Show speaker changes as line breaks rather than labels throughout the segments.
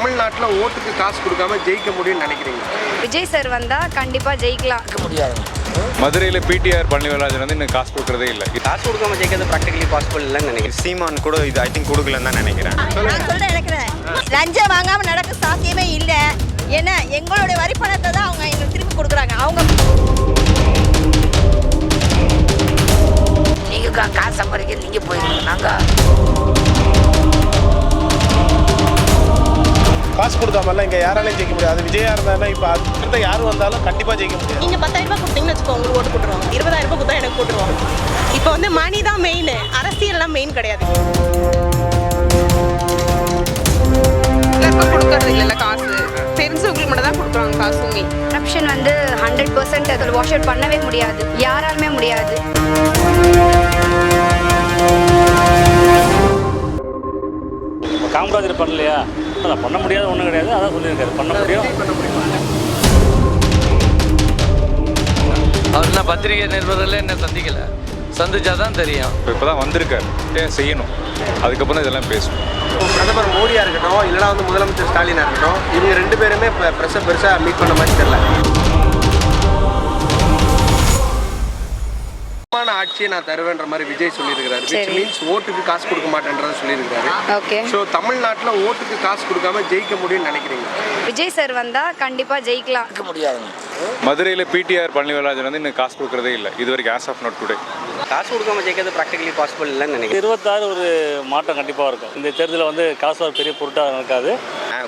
தமிழ்நாட்டில் ஓட்டுக்கு காசு கொடுக்காம ஜெயிக்க முடியும்னு நினைக்கிறீங்க?
விஜய் சார் வந்தால் கண்டிப்பாக ஜெயிக்கலாம்.
மதுரையில் பிடிஆர் பழனிவராஜன் வந்து இன்னும் காசு கொடுக்குறதே இல்லை.
காசு கொடுக்காம ஜெயிக்கிறது ப்ராக்டிகலி பாசிபிள் இல்லைன்னு நினைக்கிறேன்.
சீமான் கூட இது ஐ திங்க் கொடுக்கலன்னு தான் நினைக்கிறேன்.
நினைக்கிறேன் லஞ்சம் வாங்காம நடக்க சாத்தியமே இல்லை. ஏன்னா எங்களுடைய வரி பணத்தை தான் அவங்க எங்களுக்கு திருப்பி கொடுக்குறாங்க. அவங்க
நீங்க கா- காசு சம்பாதிக்க நீங்க போயிருங்க நாங்க
காசு கொடுக்காமலாம் இங்கே யாராலையும் ஜெயிக்க முடியாது. அது விஜயா இருந்தாருன்னா இப்போ அடுத்த யார் வந்தாலும் கண்டிப்பாக ஜெயிக்க முடியாது.
நீங்க பத்தாயிரம் ரூபாய் கொடுத்தீங்கன்னு வச்சுக்கோ உங்களுக்கு ஓட்டு போட்டுருவாங்க. இருபதாயிரம் ரூபாய் கொடுத்தா எனக்கு போட்டுருவாங்க. இப்போ வந்து மணி தான் மெயின் அரசியல்லாம் மெயின் கிடையாது.
எல்லாருக்கும் கொடுக்கறது இல்லைல்ல காசு. தெரிஞ்சவங்களுக்கு மட்டும் தான் கொடுக்குறாங்க காசுமே
கரப்ஷன் வந்து ஹண்ட்ரட் பர்சன்ட் அதில் வாஷ் அவுட் பண்ணவே முடியாது. யாராலுமே முடியாது.
காமராஜர் பண்ணலையா? அதான் பண்ண முடியாத ஒன்றும் கிடையாது. அதான் சொல்லியிருக்காரு. பண்ண முடியும்.
அவர் பத்திரிகை நிருபர்கள் என்ன சந்திக்கல? சந்திச்சா தான் தெரியும்.
இப்போ தான் வந்திருக்காரு. செய்யணும்? அதுக்கப்புறம் இதெல்லாம் பேசணும்
பிரதமர் மோடியா இருக்கட்டும் இல்லைனா வந்து முதலமைச்சர் ஸ்டாலினா இருக்கட்டும் இவங்க ரெண்டு பேருமே இப்போ ப்ரெஸ்ஸை பெருசாக மீட் பண்ண மாதிரி தெரியல. சுத்தமான ஆட்சியை நான் தருவேன்ற மாதிரி விஜய் சொல்லியிருக்கிறாரு. விச். மீன்ஸ் ஓட்டுக்கு காசு கொடுக்க மாட்டேன்றதை சொல்லியிருக்காரு
ஓகே.
ஸோ தமிழ்நாட்டில் ஓட்டுக்கு காசு கொடுக்காம ஜெயிக்க முடியும்னு நினைக்கிறீங்க?
விஜய் சார் வந்தால் கண்டிப்பாக ஜெயிக்கலாம்.
இருக்க முடியாதுங்க
மதுரையில் பிடிஆர் பழனிவராஜன் வந்து இன்னும் காசு கொடுக்குறதே இல்லை. இது வரைக்கும் ஆஸ் ஆஃப் நாட் டுடே
காசு கொடுக்காம ஜெயிக்கிறது ப்ராக்டிகலி பாசிபிள் இல்லைன்னு நினைக்கிறேன்.
இருபத்தாறு ஒரு மாற்றம் கண்டிப்பாக இருக்கும். இந்த தேர்தலில் வந்து காசு ஒரு பெரிய பொருட்டாக நடக்காது.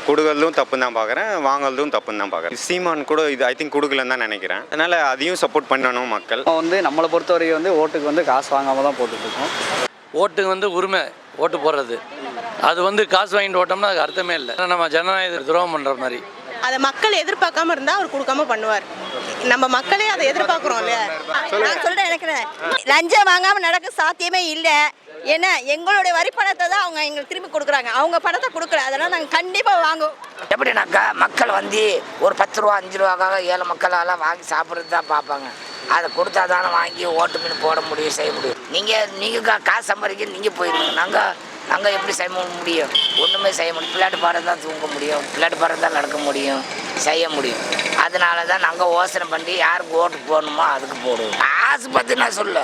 கொடுக்கறதும் தப்புன்னு தான் பார்க்குறேன் வாங்குறதும் தப்புன்னு தான் பார்க்குறேன். சீமான் கூட இது ஐ திங்க் கொடுக்கலன்னு தான் நினைக்கிறேன். அதனால் அதையும் சப்போர்ட் பண்ணணும் மக்கள்.
வந்து நம்மளை பொறுத்தவரைக்கும் வந்து ஓட்டுக்கு வந்து காசு வாங்காம தான் போட்டுட்டு இருக்கோம்.
ஓட்டுக்கு வந்து உரிமை ஓட்டு போடுறது. அது வந்து காசு வாங்கிட்டு ஓட்டோம்னா அதுக்கு அர்த்தமே இல்லை. நம்ம ஜனநாயக துரோகம் பண்ற மாதிரி.
அதை மக்கள் எதிர்பார்க்காம இருந்தா அவர் கொடுக்காம பண்ணுவார். நம்ம மக்களே அதை எதிர்பார்க்குறோம் இல்லையா?
நான் சொல்றேன் நினைக்கிறேன் லஞ்சம் வாங்காம நடக்க சாத்தியமே இல்லை. ஏன்னா எங்களுடைய வரி பணத்தை தான் அவங்க எங்களுக்கு திரும்பி கொடுக்குறாங்க. அவங்க பணத்தை கொடுக்கல. அதெல்லாம் நாங்கள் கண்டிப்பாக வாங்குவோம்.
எப்படினாக்கா மக்கள் வந்து ஒரு பத்து ரூபா அஞ்சு ரூபாக்காக ஏழை மக்களெல்லாம் வாங்கி சாப்பிட்றது தான் பார்ப்பாங்க. அதை கொடுத்தா தானே வாங்கி ஓட்டு மீன் போட முடியும் செய்ய முடியும். நீங்கள் நீங்கள் கா காசு சம்பாதிக்க நீங்கள் போயிருங்க நாங்கள் நாங்கள் எப்படி செய்ய முடியும்? ஒன்றுமே செய்ய முடியும். பிள்ளாட்டு பாடம் தான் தூங்க முடியும். பிள்ளாட்டு பாடம் தான் நடக்க முடியும். செய்ய முடியும். அதனால தான் நாங்கள் யோசனை பண்ணி யாருக்கு ஓட்டு போடணுமோ அதுக்கு போடுவோம். காசு பற்றி நான் சொல்ல.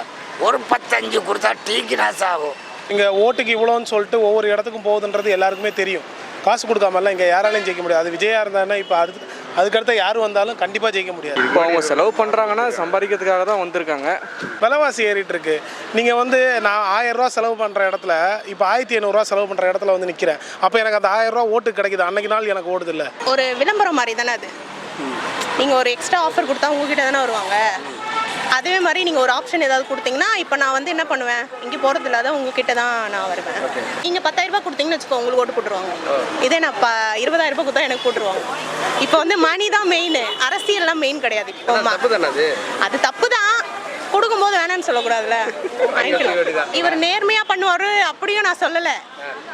ஒரு பத்தஞ்சு கொடுத்தா டீக்கு நாசம் ஆகும்.
இங்கே ஓட்டுக்கு இவ்வளோன்னு சொல்லிட்டு ஒவ்வொரு இடத்துக்கும் போகுதுன்றது எல்லாருக்குமே தெரியும். காசு கொடுக்காமலாம் இங்கே யாராலையும் ஜெயிக்க முடியாது. அது விஜயா இருந்தாருன்னா இப்போ அதுக்கு அதுக்கடுத்த யார் வந்தாலும் கண்டிப்பாக ஜெயிக்க முடியாது.
இப்போ அவங்க செலவு பண்ணுறாங்கன்னா சம்பாதிக்கிறதுக்காக தான் வந்திருக்காங்க.
விலைவாசி ஏறிட்டு இருக்கு. நீங்கள் வந்து நான் ஆயிரம் ரூபா செலவு பண்ணுற இடத்துல இப்போ ஆயிரத்தி ஐநூறுரூவா செலவு பண்ணுற இடத்துல வந்து நிற்கிறேன் அப்போ எனக்கு அந்த ஆயிரம் ரூபா ஓட்டு கிடைக்குது. அன்னைக்கு நாள் எனக்கு ஓடுது இல்லை.
ஒரு விளம்பரம் மாதிரி தானே அது? நீங்க ஒரு எக்ஸ்ட்ரா ஆஃபர் கொடுத்தா உங்ககிட்ட தானே வருவாங்க? அதே மாதிரி நீங்கள் ஒரு ஆப்ஷன் ஏதாவது கொடுத்தீங்கன்னா இப்போ நான் வந்து என்ன பண்ணுவேன்? இங்கே போகிறது இல்லாத உங்ககிட்ட தான் நான் வருவேன். நீங்கள் பத்தாயிரம் ரூபாய் கொடுத்தீங்கன்னு வச்சுக்கோ உங்களுக்கு ஓட்டு போட்டுருவாங்க. இதே நான் ப இருபதாயிரம் ரூபாய் கொடுத்தா எனக்கு போட்டுருவாங்க. இப்போ வந்து மணி தான் மெயின் அரசியல்லாம் மெயின் கிடையாது. இப்போ
அது?
தப்பு தான் கொடுக்கும்போது வேணாம்னு சொல்லக்கூடாதுல்ல. இவர் நேர்மையா பண்ணுவாரு அப்படியும் நான் சொல்லல.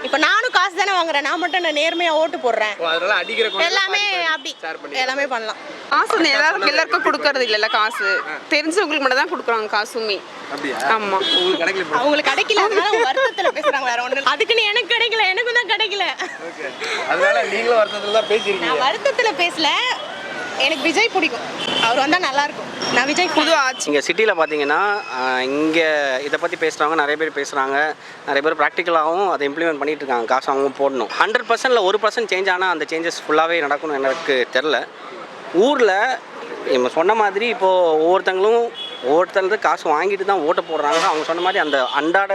இப்போ நானும் காசு தானே வாங்குறேன். நான் மட்டும் நான் நேர்மையா ஓட்டு போடுறேன். எல்லாமே
ஷேர் பண்ணி
எல்லாமே பண்ணலாம்.
காசு எல்லாருக்கும் எல்லாருக்கும் கொடுக்கறது இல்லைல்ல காசு. தெரிஞ்சவங்களுக்கு மட்டும் தான் கொடுக்குறாங்க காசுமே.
அப்படியா?
ஆமா.
உங்களுக்கு கிடைக்கல bro.
அவங்களுக்கு கிடைக்கல வருத்தத்துல பேசுறாங்க வேற ஒண்ணு அதுக்குன்னு எனக்கு கிடைக்கல எனக்கும் தான் கிடைக்கல.
அதனால நீங்களும் வருத்தத்தில் தான்
நான் வருத்தத்துல பேசல. எனக்கு விஜய் பிடிக்கும். அவர் வந்தா நல்லா இருக்கும் நான் விஜய்
புது ஆட்சி
இங்கே சிட்டியில் பார்த்தீங்கன்னா இங்கே இதை பற்றி பேசுகிறவங்க நிறைய பேர் பேசுகிறாங்க நிறைய பேர் ப்ராக்டிக்கலாகவும் அதை இம்ப்ளிமெண்ட் பண்ணிட்டு இருக்காங்க. காசு அவங்க போடணும். ஹண்ட்ரட் பர்சன்டில் ஒரு பர்சன்ட் சேஞ்ச் ஆனால் அந்த சேஞ்சஸ் ஃபுல்லாகவே நடக்கணும் எனக்கு தெரில ஊரில் நம்ம சொன்ன மாதிரி இப்போது ஒவ்வொருத்தங்களும் ஒவ்வொருத்தருந்து காசு வாங்கிட்டு தான் ஓட்டு போடுறாங்க. அவங்க சொன்ன மாதிரி அந்த அன்றாட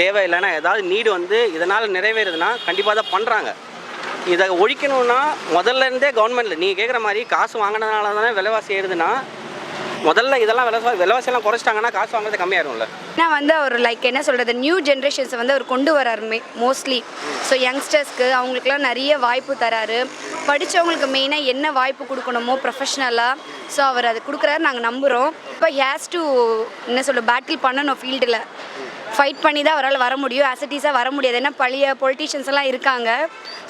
தேவை இல்லைன்னா ஏதாவது நீடு வந்து இதனால் நிறைவேறுதுன்னா கண்டிப்பாக தான் பண்ணுறாங்க இதை ஒழிக்கணும்னா முதல்ல இருந்தே கவர்மெண்ட்டில் நீங்கள் கேட்குற மாதிரி காசு வாங்கினதுனால தானே விலைவாசி ஏறுதுன்னா முதல்ல இதெல்லாம் விலை விலைவாசியெல்லாம் குறைச்சிட்டாங்கன்னா காசு வாங்குறது கம்மியாயிரும்ல.
ஏன்னா வந்து அவர் லைக் என்ன சொல்கிறது நியூ ஜென்ரேஷன்ஸை வந்து அவர் கொண்டு வராரு மோஸ்ட்லி ஸோ யங்ஸ்டர்ஸ்க்கு அவங்களுக்குலாம் நிறைய வாய்ப்பு தராரு. படித்தவங்களுக்கு மெயினாக என்ன வாய்ப்பு கொடுக்கணுமோ ப்ரொஃபஷ்னலாக ஸோ அவர் அது கொடுக்குறாரு நாங்கள் நம்புகிறோம் இப்போ ஹேஸ் டு என்ன சொல்ல பேட்டில் பண்ணணும் ஃபீல்டில் ஃபைட் பண்ணி தான் அவரால் வர முடியும். அசட்டிஸாக வர முடியாது. ஏன்னா பழைய பொலிட்டிஷியன்ஸ் எல்லாம் இருக்காங்க.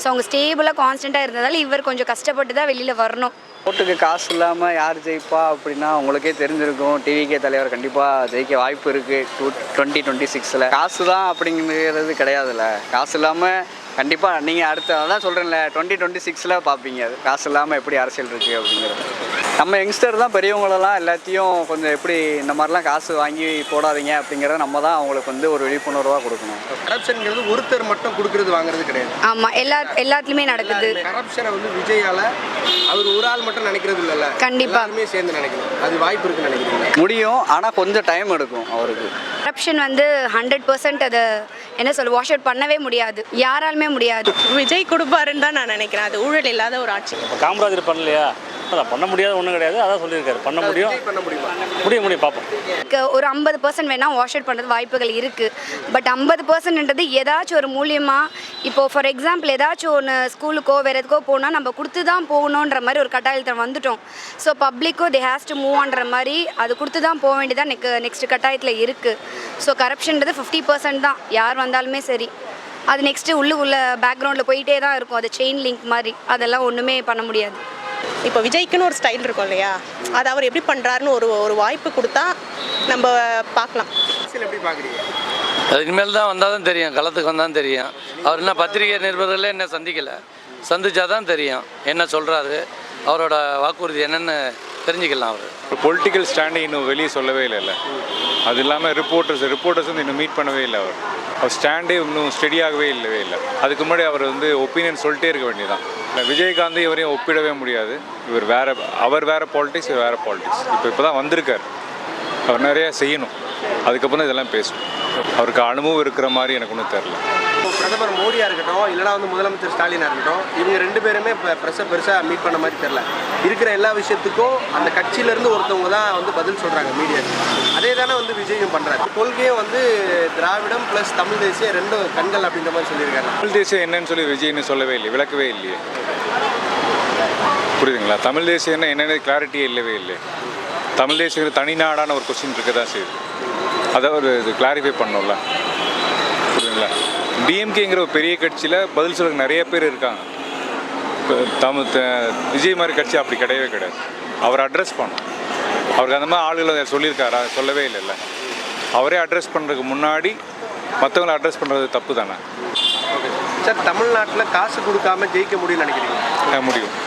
ஸோ அவங்க ஸ்டேபிளாக கான்ஸ்டண்ட்டாக இருந்ததால் இவர் கொஞ்சம் கஷ்டப்பட்டு தான் வெளியில் வரணும்.
ஓட்டுக்கு காசு இல்லாமல் யார் ஜெயிப்பா அப்படின்னா உங்களுக்கே தெரிஞ்சிருக்கும். டிவிகே தலைவர் கண்டிப்பாக ஜெயிக்க வாய்ப்பு இருக்குது டூ டுவெண்ட்டி டுவெண்ட்டி சிக்ஸில் காசு தான் அப்படிங்கிறது கிடையாதுல்ல. காசு இல்லாமல்
கண்டிப்பாக நீங்கள் அடுத்த அதான் சொல்கிறேன்ல டுவெண்ட்டி டுவெண்ட்டி சிக்ஸில் பார்ப்பீங்க அது காசு இல்லாமல் எப்படி அரசியல் இருக்குது அப்படிங்கிறது. நம்ம யங்ஸ்டர் தான் பெரியவங்களெல்லாம் எல்லாத்தையும் கொஞ்சம் எப்படி இந்த மாதிரிலாம் காசு வாங்கி போடாதீங்க அப்படிங்கிறத நம்ம தான் அவங்களுக்கு வந்து ஒரு விழிப்புணர்வாக கொடுக்கணும்.
கரப்ஷன்ங்கிறது ஒருத்தர் மட்டும் கொடுக்கறது வாங்குறது கிடையாது.
ஆமாம் எல்லா எல்லாத்துலேயுமே நடக்குது.
கரப்ஷனை வந்து விஜயால அவர் ஒரு ஆள் மட்டும் நினைக்கிறது இல்லைல்ல.
கண்டிப்பா.
எல்லாருமே சேர்ந்து நினைக்கணும். அது வாய்ப்பு இருக்குன்னு நினைக்கிறீங்க
முடியும் ஆனால் கொஞ்சம் டைம் எடுக்கும் அவருக்கு.
கரப்ஷன் வந்து ஹண்ட்ரட் பர்சன்ட் அதை என்ன சொல்ல வாஷ் அவுட் பண்ணவே முடியாது. யாராலுமே முடியாது.
விஜய் கொடுப்பாருன்னு தான் நான் நினைக்கிறேன். அது ஊழல் இல்லாத ஒரு ஆட்சி.
இப்போ காமராஜர் பண்ணலையா? அதான் பண்ண முடியாத ஒன்றும் கிடையாது. அதான் சொல்லியிருக்காரு. பண்ண முடியும்.
முடியுமா?
முடியும் முடியும். பார்ப்போம்.
ஒரு ஐம்பது பர்சன்ட் வேணால் வாஷ் அவுட் பண்ணுறது வாய்ப்புகள் இருக்குது பட் ஐம்பது பர்சன்ட்ன்றது ஏதாச்சும் ஒரு மூலியமாக இப்போது ஃபார் எக்ஸாம்பிள் ஏதாச்சும் ஒன்று ஸ்கூலுக்கோ வேறு எதுக்கோ போனால் நம்ம கொடுத்து தான் போகணுன்ற மாதிரி ஒரு கட்டாயத்தில் வந்துட்டோம். ஸோ பப்ளிக்கோ தே ஹேஸ் டு மூவ் ஆன்ற மாதிரி அது கொடுத்து தான் போக வேண்டியதான் நெக் நெக்ஸ்ட் கட்டாயத்தில் இருக்குது ஸோ கரப்ஷன்றது ஃபிஃப்டி பர்சன்ட் தான். யார் வந்தாலுமே சரி. அது நெக்ஸ்ட்டு உள்ளு உள்ள பேக்ரவுண்டில் போயிட்டே தான் இருக்கும். அது செயின் லிங்க் மாதிரி. அதெல்லாம் ஒன்றுமே பண்ண முடியாது.
இப்போ விஜய்க்குன்னு ஒரு ஸ்டைல் இருக்கும் இல்லையா? அது அவர் எப்படி பண்ணுறாருன்னு ஒரு ஒரு வாய்ப்பு கொடுத்தா நம்ம பார்க்கலாம்.
அரசியல் எப்படி பார்க்குறீங்க?
அது இனிமேல் தான் வந்தால் தான் தெரியும் களத்துக்கு வந்தால் தான் தெரியும். அவர் என்ன பத்திரிகை நிருபர்களே என்ன சந்திக்கலை. சந்திச்சா தான் தெரியும் என்ன சொல்கிறாரு அவரோட வாக்குறுதி என்னென்னு தெரிஞ்சுக்கலாம் அவர்.
பொலிட்டிக்கல் ஸ்டாண்டிங் இன்னும் வெளியே சொல்லவே இல்லைல்ல அது இல்லாமல் ரிப்போர்ட்டர்ஸ் ரிப்போர்ட்டர்ஸ் வந்து இன்னும் மீட் பண்ணவே இல்லை அவர். அவர் ஸ்டாண்டே இன்னும் ஸ்டெடியாகவே இல்லவே இல்லை. அதுக்கு முன்னாடி அவர் வந்து ஒப்பீனியன் சொல்லிட்டே இருக்க வேண்டியதான் இல்லை விஜயகாந்த் இவரையும் ஒப்பிடவே முடியாது. இவர் வேற அவர் வேற பாலிடிக்ஸ் இவர் வேற பாலிடிக்ஸ் இப்போ இப்போ தான் வந்திருக்கார். அவர் நிறையா செய்யணும். அதுக்கப்புறம் இதெல்லாம் பேசணும். அவருக்கு அனுபவம் இருக்கிற மாதிரி எனக்கு ஒன்றும் தெரில.
இப்போ பிரதமர் மோடியாக இருக்கட்டும் இல்லைனா வந்து முதலமைச்சர் ஸ்டாலினாக இருக்கட்டும் இவங்க ரெண்டு பேருமே இப்போ ப்ரெஸ்ஸை பெருசாக மீட் பண்ண மாதிரி தெரில இருக்கிற எல்லா விஷயத்துக்கும் அந்த கட்சியிலேருந்து ஒருத்தவங்க தான் வந்து பதில் சொல்கிறாங்க மீடியா அதே தானே வந்து விஜயும் பண்ணுறாரு கொள்கையும் வந்து திராவிடம் ப்ளஸ் தமிழ் தேசிய ரெண்டும் கண்கள் அப்படின்ற மாதிரி சொல்லியிருக்காரு.
தமிழ் தேசியம் என்னன்னு சொல்லி விஜய்னு சொல்லவே இல்லை விளக்கவே இல்லையே. புரியுதுங்களா? தமிழ் தேசியம்னா என்னென்ன கிளாரிட்டியே இல்லவே இல்லை தமிழ் தேசியம் தனிநாடான ஒரு கொஸ்டின் இருக்க தான் செய்யுது. அதை ஒரு இது கிளாரிஃபை பண்ணோம்ல டிஎம்கேங்கிற ஒரு பெரிய கட்சியில் பதில் சொல்ல நிறைய பேர் இருக்காங்க. இப்போ தமிழ் த- விஜய் மாதிரி கட்சி அப்படி கிடையவே கிடையாது. அவர் அட்ரஸ் பண்ணும் அவருக்கு அந்த மாதிரி ஆளுகளை சொல்லியிருக்காரா? சொல்லவே இல்லைல்ல. அவரே அட்ரஸ் பண்ணுறதுக்கு முன்னாடி மற்றவங்களை அட்ரஸ் பண்ணுறது தப்பு தானே?
சார் தமிழ்நாட்டில் காசு கொடுக்காம ஜெயிக்க முடியும்னு நினைக்கிறீங்க
முடியும்.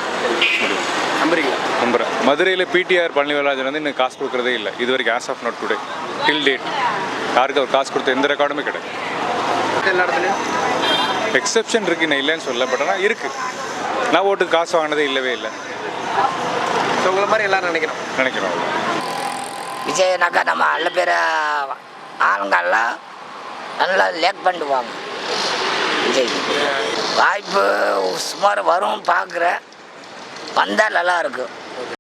முடியும்.
நம்புறீங்களா?
நம்புகிறேன் மதுரையில் பிடிஆர் பழனிவேலாஜன் வந்து இன்னும் காசு கொடுக்குறதே இல்லை. இது வரைக்கும் as of not today till date யாருக்கு அவர் காசு கொடுத்த எந்த ரெக்கார்டுமே கிடையாது.
எல்லா இடத்துலையும்?
எக்ஸெப்ஷன் இருக்கு நான் இல்லைன்னு சொல்ல பட் ஆனால் இருக்குது நான் ஓட்டுக்கு காசு வாங்கினதே இல்லவே இல்லை.
ஸோ உங்களை மாதிரி எல்லாரும் நினைக்கிறோம்
நினைக்கிறோம்
விஜயனாக்கா நம்ம நல்ல பேர் ஆளுங்கெல்லாம் நல்லா லேக் பண்ணுவாங்க. விஜய். வாய்ப்பு சுமார் வரும் பார்க்குறேன். வந்தால் நல்லா இருக்கும்.